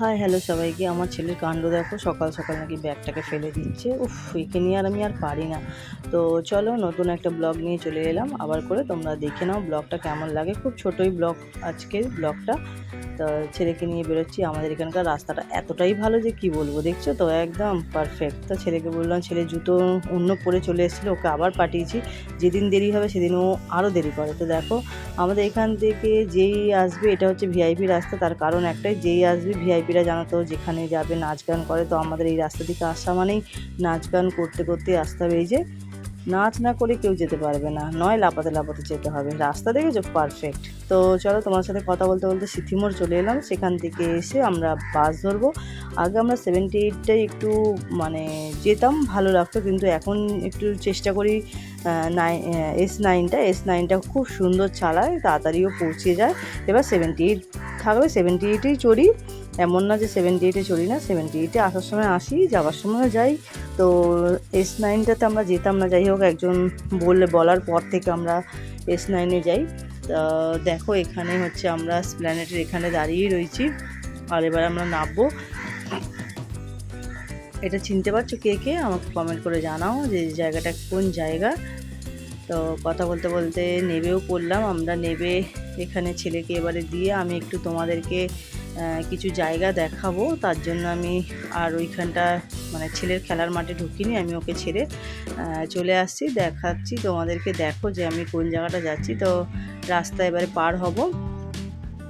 Hi hello সবাইকে। আমার ছেলের কাণ্ড দেখো। সকাল সকাল নাকি ব্যাগটাকে ফেলে দিচ্ছে। উফ, একে নিয়ে আর আমি আর পারি না। তো চলো নতুন একটা ব্লগ নিয়ে চলে এলাম। আবার করে তোমরা দেখে নাও ব্লগটা কেমন লাগে। খুব ছোটোই ব্লগ আজকের ব্লগটা। তো ছেলেকে নিয়ে বেরোচ্ছি। আমাদের এখানকার রাস্তাটা এতটাই ভালো যে কি বলব, দেখছ তো? একদম পারফেক্ট তো ছেলেকে বললাম, ছেলে, জুতো অন্য পরে চলে এসেছিল, ওকে আবার পাঠিয়েছি। যেদিন দেরি হবে সেদিন ও আরও দেরি করে। তো দেখো, আমাদের এখান থেকে যেই আসবে, এটা হচ্ছে ভিআইপি রাস্তা। তার কারণ একটাই, যেই আসবে ভিআইপিরা জানো তো, যেখানে যাবে নাচ গান করে, তো আমাদের এই রাস্তা থেকে আসা মানেই নাচ গান করতে করতে আসতে হবে। এই যে নাচ না করে কেউ যেতে পারবে না, নয় লাপাতে লাপাতে যেতে হবে। রাস্তা দেখেছ? পারফেক্ট। তো চলো তোমার সাথে কথা বলতে বলতে সিথিমোর চলে এলাম। সেখান থেকে এসে আমরা বাস ধরবো। আগে আমরা সেভেন্টি এইটটাই একটু মানে যেতাম, ভালো লাগতো। কিন্তু এখন একটু চেষ্টা করি নাইন এস নাইনটা এস নাইনটা খুব সুন্দর চালায়, তাড়াতাড়িও পৌঁছে যায়। এবার সেভেন্টি এইট থাকবে সেভেন্টি এইটেই চড়ি। এমন না যে সেভেন্টি এইটে চলি না সেভেন্টি এইটে আসার সময় আসি, যাওয়ার সময় যাই। তো এস নাইনটাতে আমরা যেতাম না, যাই হোক, একজন বললে, বলার পর থেকে আমরা এস নাইনে যাই। দেখো, এখানে হচ্ছে আমরা স্প্ল্যানেটের এখানে দাঁড়িয়েই রয়েছি। আর এবার আমরা নামবো। এটা চিনতে পারছ কে কে? আমাকে কমেন্ট করে জানাও যে জায়গাটা কোন জায়গা। তো কথা বলতে বলতে নেবেও পড়লাম। আমরা নেবে এখানে ছেলেকে এবারে দিয়ে আমি একটু তোমাদেরকে কিছু জায়গা দেখাবো। তার জন্য আমি আর ওইখানটা মানে ছেলের খেলার মাঠে ঢুকিনি, আমি ওকে ছেড়ে চলে আসছি। দেখাচ্ছি, তোমাদেরকে দেখো যে আমি কোন জায়গাটা যাচ্ছি। তো রাস্তা এবারে পার হব।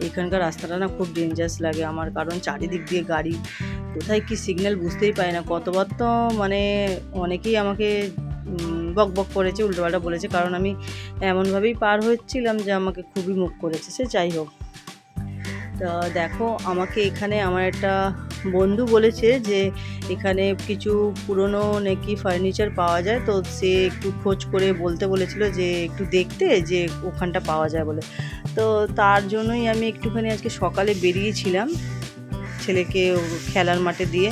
এখানকার রাস্তাটা না খুব ডেঞ্জারাস লাগে আমার, কারণ চারিদিক দিয়ে গাড়ি। কোথায় কি সিগন্যাল বুঝতেই পারি না। কতবার তো মানে অনেকেই আমাকে বক বক করেছে, উল্টোপাল্টা বলেছে, কারণ আমি এমনভাবেই পার হচ্ছিলাম যে আমাকে খুবই মুখ করেছে। সে যাই হোক তো দেখো, আমাকে এখানে আমার একটা বন্ধু বলেছে যে এখানে কিছু পুরনো নাকি ফার্নিচার পাওয়া যায়। তো সে একটু খোঁজ করে বলতে বলেছিল যে একটু দেখতে যে ওখানটা পাওয়া যায় বলে। তো তার জন্যই আমি একটুখানি আজকে সকালে বেরিয়েছিলাম ছেলেকে খেলার মাঠে দিয়ে।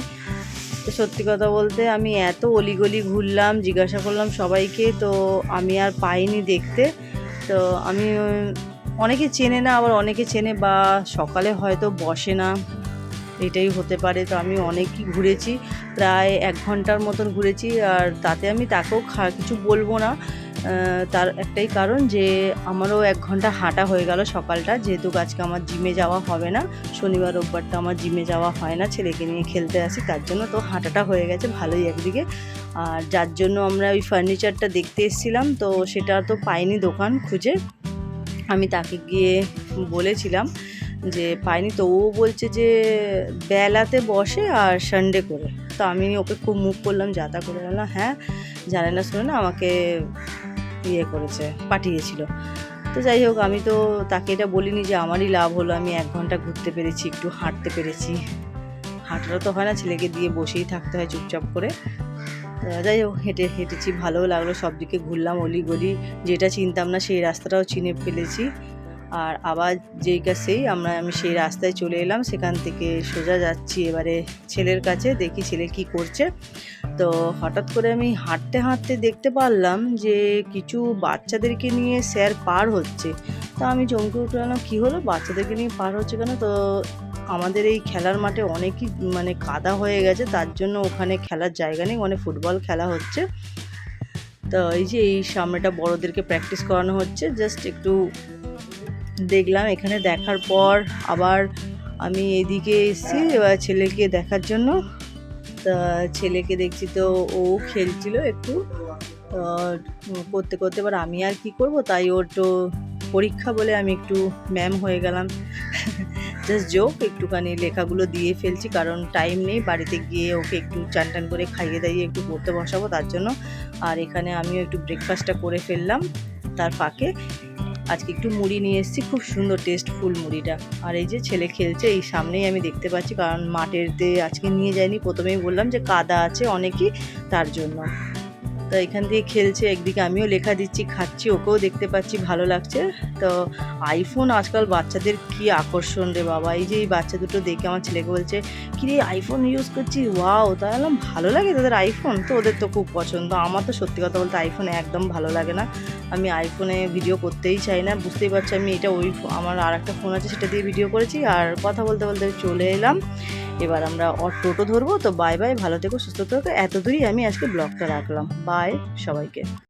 তো সত্যি কথা বলতে আমি এত অলিগলি ঘুরলাম, জিজ্ঞাসা করলাম সবাইকে, তো আমি আর পাইনি দেখতে। তো আমি অনেকে চেনে না, আবার অনেকে চেনে বা সকালে হয়তো বসে না। এটাই হতে পারে। তো আমি অনেকই ঘুরেছি, প্রায় এক ঘণ্টার মতন ঘুরেছি আর তাতে আমি তাকেও খা, কিছু বলব না। তার একটাই কারণ যে আমারও এক ঘণ্টা হাঁটা হয়ে গেল সকালটা। যেহেতু আজকে আমার জিমে যাওয়া হবে না, শনিবার রোববারটা আমার জিমে যাওয়া হয় না, ছেলেকে নিয়ে খেলতে আসি, তার জন্য তো হাঁটাটা হয়ে গেছে ভালোই একদিকে। আর যার জন্য আমরা ওই ফার্নিচারটা দেখতে এসেছিলাম, তো সেটা তো পাইনি দোকান খুঁজে। আমি তাকে গিয়ে বলেছিলাম যে, পাইনি তো। ও বলছে যে, বেলাতে বসে আর সানডে করে। তো আমি ওকে খুব মুখ করলাম যাতা করে বললাম হ্যাঁ জানে না শুনে না আমাকে ইয়ে করেছে, পাঠিয়েছিল। তো যাই হোক, আমি তো তাকে এটা বলিনি যে, আমারই লাভ হলো, আমি এক ঘণ্টা ঘুরতে পেরেছি, একটু হাঁটতে পেরেছি। হাঁটারও তো হয় না, ছেলেকে দিয়ে বসেই থাকতে হয় চুপচাপ করে। যাই হোক, হেঁটে হেঁটেছি, ভালোও লাগল সব দিকে ঘুরলাম অলি গলি যেটা চিনতাম না সেই রাস্তাটাও চিনে ফেলেছি। আর আবার যেই কাছেই আমরা, আমি সেই রাস্তায় চলে এলাম, সেখান থেকে সোজা যাচ্ছি এবারে ছেলের কাছে, দেখি ছেলে কি করছে। তো হঠাৎ করে আমি হাঁটতে হাঁটতে দেখতে পারলাম যে কিছু বাচ্চাদেরকে নিয়ে স্যার পার হচ্ছে। তো আমি চমকে উঠে গেলাম কী হলো? বাচ্চাদেরকে নিয়ে পার হচ্ছে কেন? তো আমাদের এই খেলার মাঠে অনেকই মানে কাদা হয়ে গেছে, তার জন্য ওখানে খেলার জায়গা নেই মানে ফুটবল খেলা হচ্ছে। তো এই যে এই সামনেটা বড়োদেরকে প্র্যাকটিস করানো হচ্ছে জাস্ট একটু দেখলাম, এখানে দেখার পর আবার আমি এদিকে এসেছি, এবার ছেলেকে দেখার জন্য। তা ছেলেকে দেখছি তো ও খেলছিল একটু। করতে করতে এবার আমি আর কি করব, তাই ওর তো পরীক্ষা বলে আমি একটু ম্যাম হয়ে গেলাম। জাস্ট জোক একটুখানি লেখাগুলো দিয়ে ফেলছি, কারণ টাইম নেই। বাড়িতে গিয়ে ওকে একটু চান টান করে খাইয়ে দাইয়ে একটু পড়তে বসাবো, তার জন্য। আর এখানে আমিও একটু ব্রেকফাস্টটা করে ফেললাম তার ফাঁকে। আজকে একটু মুড়ি নিয়ে এসেছি, খুব সুন্দর টেস্টফুল মুড়িটা। আর এই যে ছেলে খেলছে, এই সামনেই আমি দেখতে পাচ্ছি, কারণ মাঠেরতে আজকে নিয়ে যাইনি প্রথমেই বললাম যে কাদা আছে অনেকই তার জন্য। তো এখান দিয়ে খেলছে, একদিকে আমিও লেখা দিচ্ছি, খাচ্ছি, ওকেও দেখতে পাচ্ছি, ভালো লাগছে। তো আইফোন আজকাল বাচ্চাদের কি আকর্ষণ রে বাবা, এই যে এই বাচ্চা দুটো দেখে আমার ছেলেকে বলছে কি রে আইফোন ইউজ করছি ওয়াও তাই বললাম, ভালো লাগে তাদের আইফোন তো ওদের তো খুব পছন্দ। আমার তো সত্যি কথা বলতে আইফোন একদম ভালো লাগে না। আমি আইফোনে ভিডিও করতেই চাই না। বুঝতেই পারছি আমি, এটা ওই আমার আর একটা ফোন আছে, সেটা দিয়ে ভিডিও করেছি। আর কথা বলতে বলতে চলে এলাম। এবার আমরা টোটো ধরবো। তো বাই বাই ভালো থেকো, সুস্থ থেকো। এত দূরই আমি আজকে ব্লগটা রাখলাম। বাই সবাইকে।